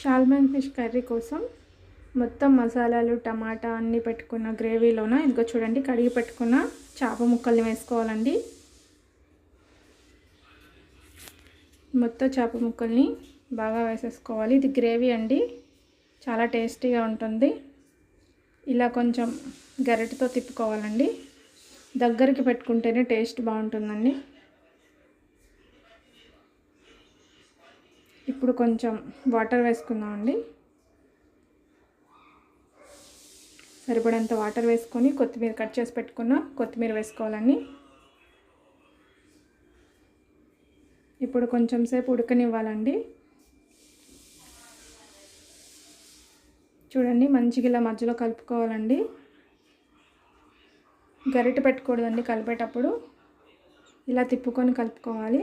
షాల్మన్ fish curry కోసం మొత్తం మసాలాలు టమాటా అన్నీ పెట్టుకున్న గ్రేవీలోన ఇదిగో చూడండి కడిగి పెట్టుకున్న చేప ముక్కల్ని వేసుకోవాలండి. మొత్తం చేప ముక్కల్ని బాగా వేసేసుకోవాలి. ఇది గ్రేవీ అండి చాలా టేస్టీగా ఉంటుంది. ఇలా కొంచెం గరిటతో తిప్పుకోవాలండి. దగ్గరికి పెట్టుకుంటేనే టేస్ట్ బాగుంటుందండి. ఇప్పుడు కొంచెం వాటర్ వేసుకుందామండి. సరిపడంత వాటర్ వేసుకొని కొత్తిమీర కట్ చేసి పెట్టుకున్న కొత్తిమీర వేసుకోవాలండి. ఇప్పుడు కొంచెం సేపు ఉడకనివ్వాలండి. చూడండి మంచిగా ఇలా మధ్యలో కలుపుకోవాలండి. గరిట పెట్టకూడదండి కలిపేటప్పుడు. ఇలా తిప్పుకొని కలుపుకోవాలి.